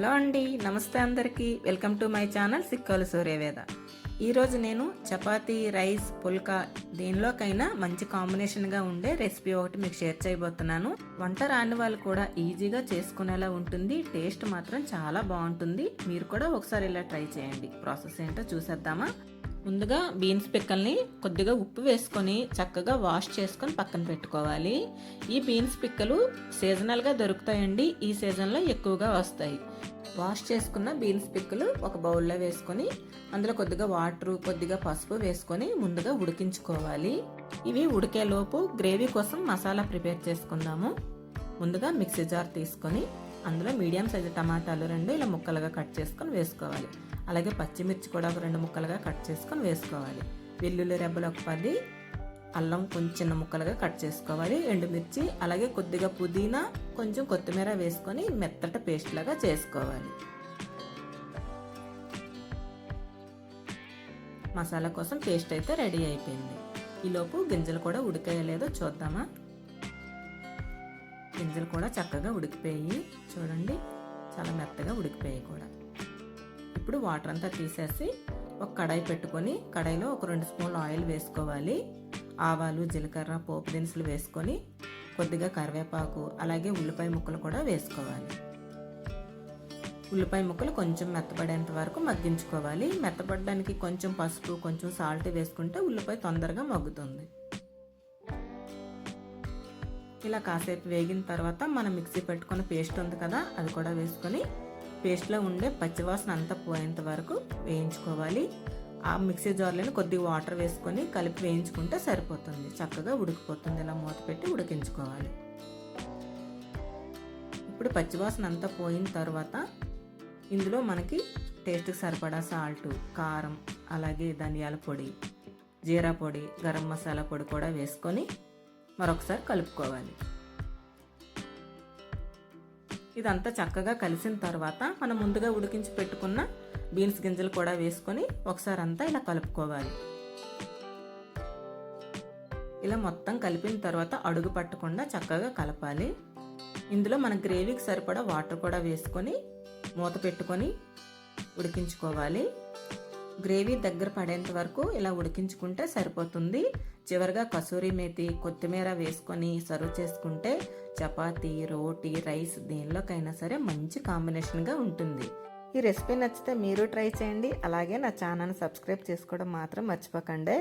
Hello అండి నమస్తే అందరికీ. Welcome to my channel Sikkolu Suryaveda. ఈరోజు నేను చపాతీ రైస్ పుల్కా దేనిలోకైనా మంచి కాంబినేషన్గా ఉండే రెసిపీ ఒకటి మీకు షేర్ చేయబోతున్నాను. వంట రాని వాళ్ళు కూడా ఈజీగా చేసుకునేలా ఉంటుంది. టేస్ట్ మాత్రం చాలా బాగుంటుంది. మీరు కూడా ఒకసారి ఇలా ట్రై చేయండి. ప్రాసెస్ ఏంటో చూసేద్దామా? ముందుగా బీన్స్ పిక్కల్ని కొద్దిగా ఉప్పు వేసుకొని చక్కగా వాష్ చేసుకొని పక్కన పెట్టుకోవాలి. ఈ బీన్స్ పిక్కలు సీజనల్గా దొరుకుతాయండి. ఈ సీజన్లో ఎక్కువగా వస్తాయి. వాష్ చేసుకున్న బీన్స్ పిక్కలు ఒక బౌల్లో వేసుకొని అందులో కొద్దిగా వాటర్ కొద్దిగా పసుపు వేసుకొని ముందుగా ఉడికించుకోవాలి. ఇవి ఉడికేలోపు గ్రేవీ కోసం మసాలా ప్రిపేర్ చేసుకుందాము. ముందుగా మిక్సీ జార్ తీసుకొని అందులో మీడియం సైజు టమాటాలు రెండు ఇలా ముక్కలుగా కట్ చేసుకొని వేసుకోవాలి. అలాగే పచ్చిమిర్చి కూడా ఒక రెండు ముక్కలుగా కట్ చేసుకొని వేసుకోవాలి. వెల్లుల్లి రెబ్బలు ఒక పది అల్లం కొంచెం చిన్న ముక్కలుగా కట్ చేసుకోవాలి. ఎండుమిర్చి అలాగే కొద్దిగా పుదీనా కొంచెం కొత్తిమీర వేసుకొని మెత్తట పేస్ట్ లాగా చేసుకోవాలి. మసాలా కోసం పేస్ట్ అయితే రెడీ అయిపోయింది. ఈలోపు గింజలు కూడా ఉడికాయలేదో చూద్దామా? గింజలు కూడా చక్కగా ఉడికిపోయి చూడండి చాలా మెత్తగా ఉడికిపోయాయి కూడా. ఇప్పుడు వాటర్ అంతా తీసేసి ఒక కడాయి పెట్టుకొని కడాయిలో ఒక రెండు స్పూన్లు ఆయిల్ వేసుకోవాలి. ఆవాలు జీలకర్ర పోపు దినుసులు వేసుకొని కొద్దిగా కరివేపాకు అలాగే ఉల్లిపాయ ముక్కలు కూడా వేసుకోవాలి. ఉల్లిపాయ ముక్కలు కొంచెం మెత్తపడేంత వరకు మగ్గించుకోవాలి. మెత్తపడడానికి కొంచెం పసుపు కొంచెం సాల్ట్ వేసుకుంటే ఉల్లిపాయ తొందరగా మగ్గుతుంది. ఇలా కాసేపు వేగిన తర్వాత మనం మిక్సీ పెట్టుకున్న పేస్ట్ ఉంది కదా అది కూడా వేసుకొని పేస్ట్లో ఉండే పచ్చివాసన అంతా పోయేంత వరకు వేయించుకోవాలి. ఆ మిక్సీ జార్లోనే కొద్దిగా వాటర్ వేసుకొని కలిపి వేయించుకుంటే సరిపోతుంది. చక్కగా ఉడికిపోతుంది. ఇలా మూత పెట్టి ఉడికించుకోవాలి. ఇప్పుడు పచ్చివాసన అంతా పోయిన తర్వాత ఇందులో మనకి టేస్ట్కి సరిపడా సాల్ట్ కారం అలాగే ధనియాల పొడి జీరా పొడి గరం మసాలా పొడి కూడా వేసుకొని మరొకసారి కలుపుకోవాలి. ఇదంతా చక్కగా కలిసిన తర్వాత మనం ముందుగా ఉడికించి పెట్టుకున్న బీన్స్ గింజలు కూడా వేసుకొని ఒకసారి అంతా ఇలా కలుపుకోవాలి. ఇలా మొత్తం కలిపిన తర్వాత అడుగు పట్టకుండా చక్కగా కలపాలి. ఇందులో మన గ్రేవీకి సరిపడా వాటర్ కూడా వేసుకొని మూత పెట్టుకొని ఉడికించుకోవాలి. గ్రేవీ దగ్గర పడేంత వరకు ఇలా ఉడికించుకుంటే సరిపోతుంది. చివరిగా కసూరి మేతి కొత్తిమీర వేసుకొని సర్వ్ చేసుకుంటే చపాతీ రోటీ రైస్ దేనిలోకైనా సరే మంచి కాంబినేషన్గా ఉంటుంది. ఈ రెసిపీ నచ్చితే మీరు ట్రై చేయండి. అలాగే నా ఛానల్ సబ్స్క్రైబ్ చేసుకోవడం మాత్రం మర్చిపోకండి.